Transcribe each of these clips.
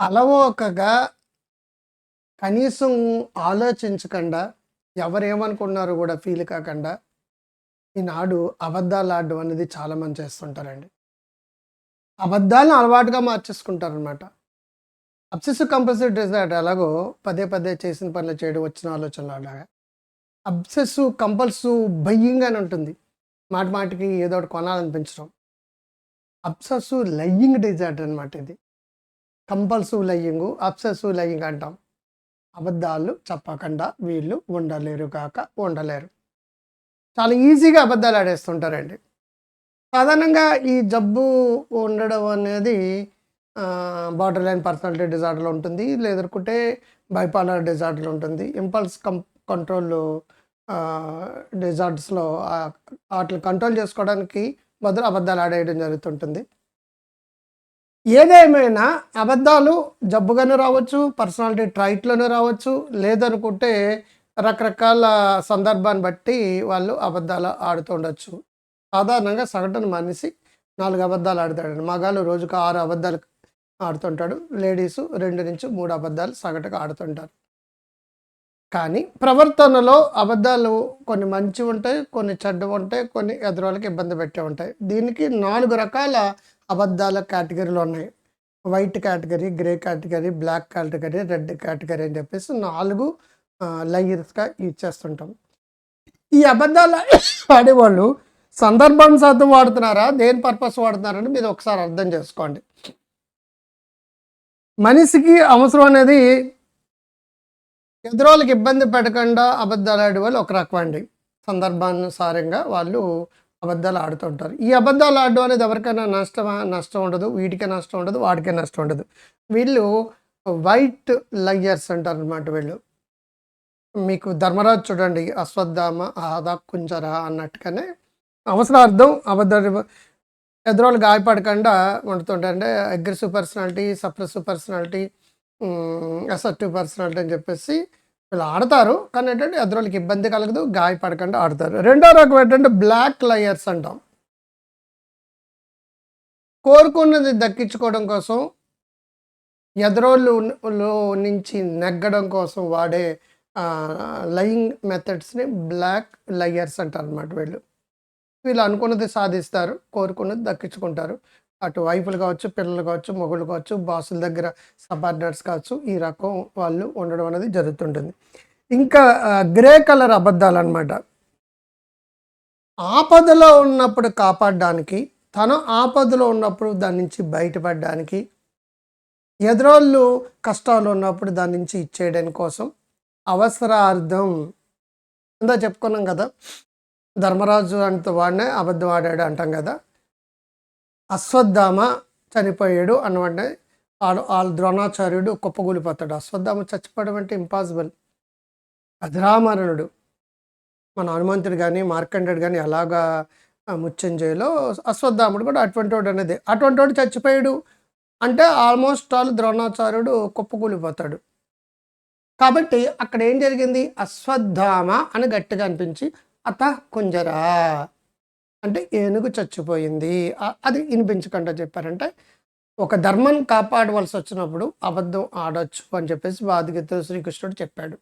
అలవోకగా కనీసం ఆలోచించకుండా ఎవరేమనుకున్నారో కూడా ఫీల్ కాకుండా ఈనాడు అబద్ధాలు ఆడడం అనేది చాలామంది చేస్తుంటారండి. అబద్ధాలను అలవాటుగా మార్చేసుకుంటారనమాట అబ్సెసివ్ కంపల్సివ్ డిజైర్ ఎలాగో పదే పదే చేసిన పనులు చేయడం వచ్చిన ఆలోచనలు అలాగా. అబ్సెసివ్ కంపల్సివ్ అని ఉంటుంది. మాటి మాటికి ఏదో ఒకటి కొనాలనిపించడం. అబ్సెసివ్ లయ్యింగ్ డిజార్డర్ అనమాట ఇది. కంపల్సివ్ లయ్యింగ్ అబ్సెసివ్ లయ్యింగ్ అంటాం. అబద్ధాలు చెప్పకుండా వీళ్ళు ఉండలేరు కాక ఉండలేరు. చాలా ఈజీగా అబద్ధాలు ఆడేస్తుంటారండి. సాధారణంగా ఈ జబ్బు ఉండడం అనేది బార్డర్ లైన్ పర్సనాలిటీ డిజార్డర్ ఉంటుంది లేదనుకుంటే బైపాలర్ డిజార్డర్ ఉంటుంది. ఇంపల్స్ కం కంట్రోల్ డిజార్డర్స్లో వాటిని కంట్రోల్ చేసుకోవడానికి బదులు అబద్ధాలు ఆడేయడం జరుగుతుంటుంది. ఏదేమైనా అబద్ధాలు జబ్బుగానే రావచ్చు పర్సనాలిటీ ట్రైట్లోనే రావచ్చు లేదనుకుంటే రకరకాల సందర్భాన్ని బట్టి వాళ్ళు అబద్ధాలు ఆడుతుండొచ్చు సాధారణంగా సగటున మనిషి నాలుగు అబద్ధాలు ఆడతాడండి. మగాళ్ళు రోజుకు ఆరు అబద్ధాలు ఆడుతుంటాడు లేడీస్ రెండు నుంచి మూడు అబద్ధాలు సగటుగా ఆడుతుంటారు కానీ ప్రవర్తనలో అబద్ధాలు కొన్ని మంచి ఉంటాయి కొన్ని చెడ్డ ఉంటాయి కొన్ని ఎదురోళ్ళకి ఇబ్బంది పెట్టే ఉంటాయి. దీనికి నాలుగు రకాల అబద్ధాల కేటగిరీలు ఉన్నాయి. White category grey category black category red category అని చెప్పేసి నాలుగు లయర్స్గా యూజ్ చేస్తుంటాం. ఈ అబద్ధాలు ఆడేవాళ్ళు సందర్భానుసారం వాడుతున్నారా దేని పర్పస్ వాడుతున్నారని మీరు ఒకసారి అర్థం చేసుకోండి. మనిషికి అవసరం అనేది ఎదురోళ్ళకి ఇబ్బంది పెట్టకుండా అబద్ధాలు ఆడేవాళ్ళు ఒక రకం అండి. సందర్భానుసారంగా వాళ్ళు అబద్ధాలు ఆడుతుంటారు ఈ అబద్ధాలు ఆడడం అనేది ఎవరికైనా నష్టమా? నష్టం ఉండదు. వీటికే నష్టం ఉండదు. వాడికే నష్టం ఉండదు. వీళ్ళు వైట్ లయ్యర్స్ అంటారు అనమాట వీళ్ళు. మీకు ధర్మరాజు చూడండి. అశ్వత్థామ ఆదా కుంజర అన్నట్టుగానే అవసరార్థం అబద్ధ ఎదురోళ్ళు గాయపడకుండా వండుతుంటారంటే aggressive personality suppressive personality assertive personality అని చెప్పేసి వీళ్ళు ఆడతారు. కానీ ఏంటంటే ఎదురోళ్ళకి ఇబ్బంది కలగదు గాయపడకుండా ఆడతారు. రెండో రకం ఏంటంటే బ్లాక్ లయర్స్ అంటాం. కోరుకున్నది దక్కించుకోవడం కోసం ఎదురోళ్ళు నుంచి నెగ్గడం కోసం వాడే లయింగ్ మెథడ్స్ని బ్లాక్ లయర్స్ అంటారు అనమాట వీళ్ళు. వీళ్ళు అనుకున్నది సాధిస్తారు కోరుకున్నది దక్కించుకుంటారు. అటు వైఫులు కావచ్చు పిల్లలు కావచ్చు మొగుళ్ళు కావచ్చు బాసుల దగ్గర సబార్డినేట్స్ కావచ్చు ఈ రకం వాళ్ళు ఉండడం అనేది జరుగుతుంటుంది. ఇంకా గ్రే కలర్ అబద్ధాలు అనమాట ఆపదలో ఉన్నప్పుడు కాపాడడానికి తన ఆపదలో ఉన్నప్పుడు దాని నుంచి బయటపడడానికి ఎదురోళ్ళు కష్టాలు ఉన్నప్పుడు దాని నుంచి ఇచ్చేయడం కోసం అవసరార్థం. ఇందా చెప్పుకున్నాం కదా ధర్మరాజు అంత వాడినే అబద్ధం ఆడాడు అంటాం కదా అశ్వత్థామ చనిపోయాడు అన్నమాట. వాళ్ళు వాళ్ళ ద్రోణాచార్యుడు కుప్పగూలిపోతాడు అశ్వత్థామ చచ్చిపోవడం అంటే ఇంపాసిబుల్ అధరామరణుడు. మన హనుమంతుడు కానీ మార్కండేయుడు కానీ ఎలాగా ముచ్చంజయలో అశ్వత్థాముడు కూడా అటువంటి వాడు అనేది. అటువంటి వాడు చచ్చిపోయాడు అంటే ఆల్మోస్ట్ ఆల్ ద్రోణాచార్యుడు కుప్పకూలిపోతాడు. కాబట్టి అక్కడ ఏం జరిగింది? అశ్వత్థామ అని గట్టిగా అనిపించి అత కుంజరా. అంటే ఏనుగు చచ్చిపోయింది. అది వినిపించకుండా చెప్పారంటే ఒక ధర్మం కాపాడవలసి వచ్చినప్పుడు అబద్ధం ఆడొచ్చు అని చెప్పేసి బాధగీత శ్రీకృష్ణుడు చెప్పాడు.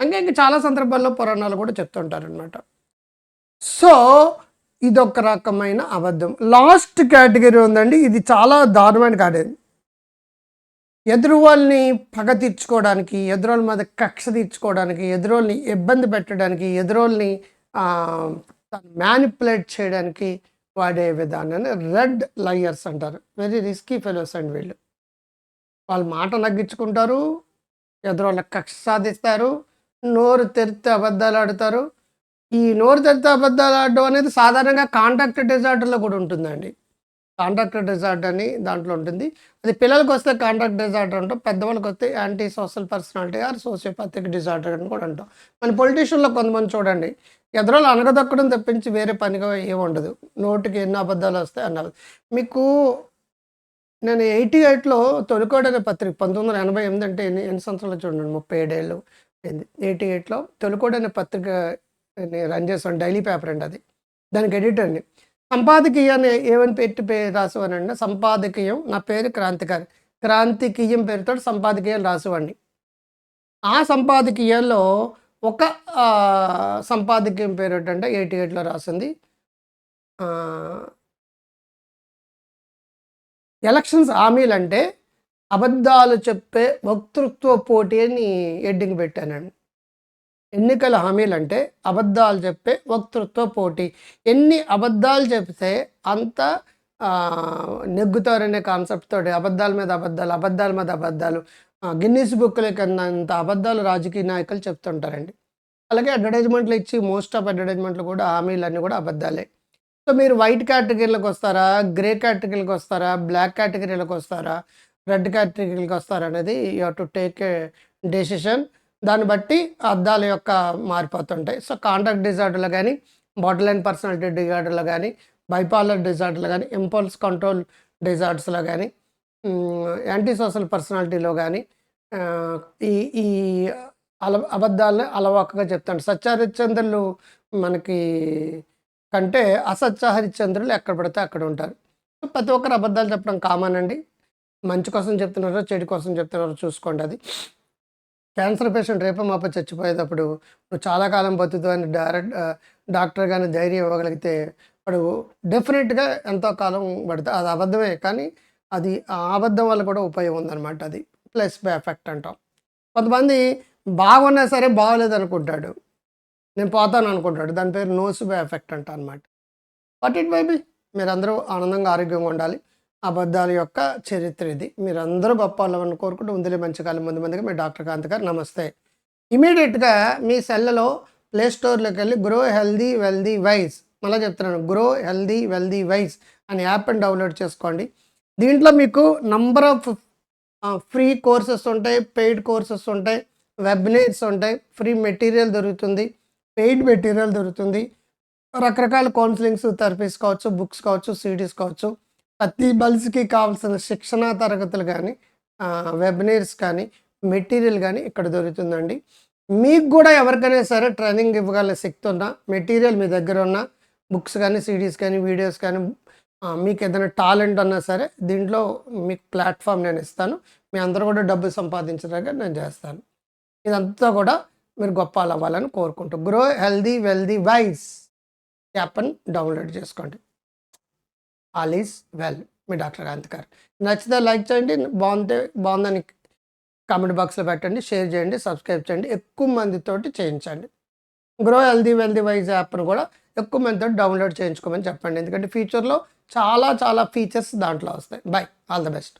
ఇంకా ఇంకా చాలా సందర్భాల్లో పురాణాలు కూడా చెప్తుంటారు అనమాట సో ఇదొక రకమైన అబద్ధం. లాస్ట్ కేటగిరీ ఉందండి. ఇది చాలా దారుణమైన కాడేది ఎదురు వాళ్ళని పగ తీర్చుకోవడానికి ఎదురోళ్ళ మీద కక్ష తీర్చుకోవడానికి ఎదురోళ్ళని ఇబ్బంది పెట్టడానికి ఎదురోళ్ళని మ్యానిపులేట్ చేయడానికి వాడే విధానాన్ని రెడ్ లయర్స్ అంటారు. వెరీ రిస్కీ ఫెలోస్ అండి వీళ్ళు. వాళ్ళు మాట నగ్గించుకుంటారు ఎదురోళ్ళకి కక్ష సాధిస్తారు నోరు తెరితే అబద్ధాలు ఆడతారు. ఈ నోరు తెరితే అబద్ధాలు ఆడడం అనేది సాధారణంగా కాంటాక్ట్ డిజార్డర్లో కూడా ఉంటుందండి. కాంట్రాక్ట్ డిజార్డర్ అని దాంట్లో ఉంటుంది. అది పిల్లలకు వస్తే కాంట్రాక్ట్ డిజార్డర్ అంటాం పెద్దవాళ్ళకి వస్తే antisocial personality or sociopathic disorder అని కూడా అంటాం. మన పొలిటీషియన్లో కొంతమంది చూడండి ఎదురోళ్ళు అనగదొక్కడం తప్పించి వేరే పనిగా ఏముండదు నోటికి ఎన్ని అబద్ధాలు వస్తాయి అన్న మీకు నేను ఎయిటీ ఎయిట్లో తొలికోడ అనే పత్రిక పంతొమ్మిది వందల ఎనభై ఎనిమిది అంటే ఎన్ని ఎన్ని సంవత్సరాలు చూడండి ముప్పై ఏడేళ్ళు ఎయిటీ ఎయిట్లో తొలికోడ అనే పత్రిక రన్ చేసాను డైలీ పేపర్ అండి అది. దానికి ఎడిటర్ని సంపాదకీయాన్ని ఏమని పెట్టి పే రాసేవానంటే సంపాదకీయం నా పేరు క్రాంతికారి. క్రాంతికీయం పేరుతో సంపాదకీయాలు రాసివ్వండి ఆ సంపాదకీయాల్లో ఒక సంపాదకీయం పేరు ఏంటంటే ఎయిటీ ఎయిట్లో రాసింది. ఎలక్షన్స్ హామీలు అంటే అబద్ధాలు చెప్పే వక్తృత్వ పోటీ అని ఎడ్డింగ్ పెట్టానండి. ఎన్నికల హామీలు అంటే అబద్ధాలు చెప్పే వక్తృత్వ పోటీ. ఎన్ని అబద్ధాలు చెప్తే అంత నెగ్గుతారనే కాన్సెప్ట్ తోటి అబద్ధాల మీద అబద్ధాలు అబద్ధాల మీద అబద్ధాలు గిన్నీస్ బుక్ల అంత అబద్ధాలు రాజకీయ నాయకులు చెప్తుంటారండి. అలాగే అడ్వర్టైజ్మెంట్లు ఇచ్చి మోస్ట్ ఆఫ్ అడ్వర్టైజ్మెంట్లు కూడా హామీలన్నీ కూడా అబద్ధాలే. సో మీరు వైట్ కేటగిరీలకు వస్తారా గ్రే కేటగిరీలకు వస్తారా బ్లాక్ కేటగిరీలకు వస్తారా రెడ్ కేటగిరీలకు వస్తారా అనేది you to take a decision దాన్ని బట్టి అద్దాల యొక్క మారిపోతుంటాయి సో కాంటాక్ట్ డిజార్డర్లు కానీ బాటిల్ లైన్ పర్సనాలిటీ డిజార్డర్లు కానీ బైపాలర్ డిజార్డర్లు కానీ ఇంపల్స్ కంట్రోల్ డిజార్డర్స్లో కానీ యాంటీ సోషల్ పర్సనాలిటీలో కానీ ఈ ఈ అల అబద్ధాలను అలవాకగా చెప్తాడు సత్యహరిశ్చంద్రులు మనకి కంటే అసత్య హరిశ్చంద్రులు ఎక్కడ పడితే అక్కడ ఉంటారు. ప్రతి ఒక్కరు అబద్ధాలు చెప్పడం కామన్ అండి. మంచి కోసం చెప్తున్నారో చెడు కోసం చెప్తున్నారో చూసుకోండి అది. క్యాన్సర్ పేషెంట్ రేపు మాప చచ్చిపోయేటప్పుడు నువ్వు చాలా కాలం బతుకుతావు అని డైరెక్ట్ డాక్టర్ కానీ ధైర్యం ఇవ్వగలిగితే వాడు డెఫినెట్గా ఎంతో కాలం పడుతుంది అది అబద్ధమే. కానీ అది ఆ అబద్ధం వల్ల కూడా ఉపయోగం ఉందన్నమాట అది. ప్లస్ ఎఫెక్ట్ అంటాం. కొంతమంది బాగున్నా సరే బాగోలేదు అనుకుంటాడు నేను పోతాను అనుకుంటాడు. దాని పేరు నోస్ ఎఫెక్ట్ అంట అనమాట బట్ ఇట్ మేబీ మీరందరూ ఆనందంగా ఆరోగ్యంగా ఉండాలి. అబద్ధాల యొక్క చరిత్ర ఇది. మీరందరూ గొప్ప వాళ్ళని కోరుకుంటూ ఉందిలే మంచి కాలం ముందు మందిగా మీ డాక్టర్ కాంత్ గారు. నమస్తే. ఇమీడియట్గా మీ సెల్లలో ప్లే స్టోర్లోకి వెళ్ళి గ్రో హెల్దీ వెల్దీ వైజ్ మళ్ళీ చెప్తున్నాను. గ్రో హెల్దీ వెల్దీ వైజ్ అనే యాప్ని డౌన్లోడ్ చేసుకోండి. దీంట్లో మీకు నంబర్ ఆఫ్ ఫ్రీ కోర్సెస్ ఉంటాయి పెయిడ్ కోర్సెస్ ఉంటాయి వెబినైర్స్ ఉంటాయి ఫ్రీ మెటీరియల్ దొరుకుతుంది పెయిడ్ మెటీరియల్ దొరుకుతుంది రకరకాల కౌన్సిలింగ్స్ థెరపీస్ కావచ్చు బుక్స్ కావచ్చు సిడీస్ కావచ్చు. ప్రతి బల్స్కి కావాల్సిన శిక్షణా తరగతులు కానీ వెబినైర్స్ కానీ మెటీరియల్ కానీ ఇక్కడ దొరుకుతుందండి. మీకు కూడా ఎవరికైనా సరే ట్రైనింగ్ ఇవ్వగల శక్తి ఉన్నా మెటీరియల్ మీ దగ్గర ఉన్న బుక్స్ కానీ సిడీస్ కానీ వీడియోస్ కానీ మీకు ఏదైనా టాలెంట్ అన్నా సరే దీంట్లో మీకు ప్లాట్ఫామ్ నేను ఇస్తాను. మీ అందరూ కూడా డబ్బు సంపాదించడానికి నేను చేస్తాను. ఇదంతా కూడా మీరు గొప్ప అవ్వాలని కోరుకుంటూ. గ్రో హెల్దీ వెల్దీ వైజ్ యాప్ని డౌన్లోడ్ చేసుకోండి. ఆల్ ఈస్ వెల్ మీ డాక్టర్ కాంత్ గారు. నచ్చితే లైక్ చేయండి. బాగుంటే బాగుందని కామెంట్ బాక్స్లో పెట్టండి. షేర్ చేయండి. సబ్స్క్రైబ్ చేయండి. ఎక్కువ మందితోటి చేయించండి. గ్రో హెల్దీ వెల్దీ వైజ్ యాప్ను కూడా ఎక్కువ మందితో డౌన్లోడ్ చేయించుకోమని చెప్పండి. ఎందుకంటే ఫ్యూచర్లో చాలా చాలా ఫీచర్స్ దాంట్లో వస్తాయి. By all the best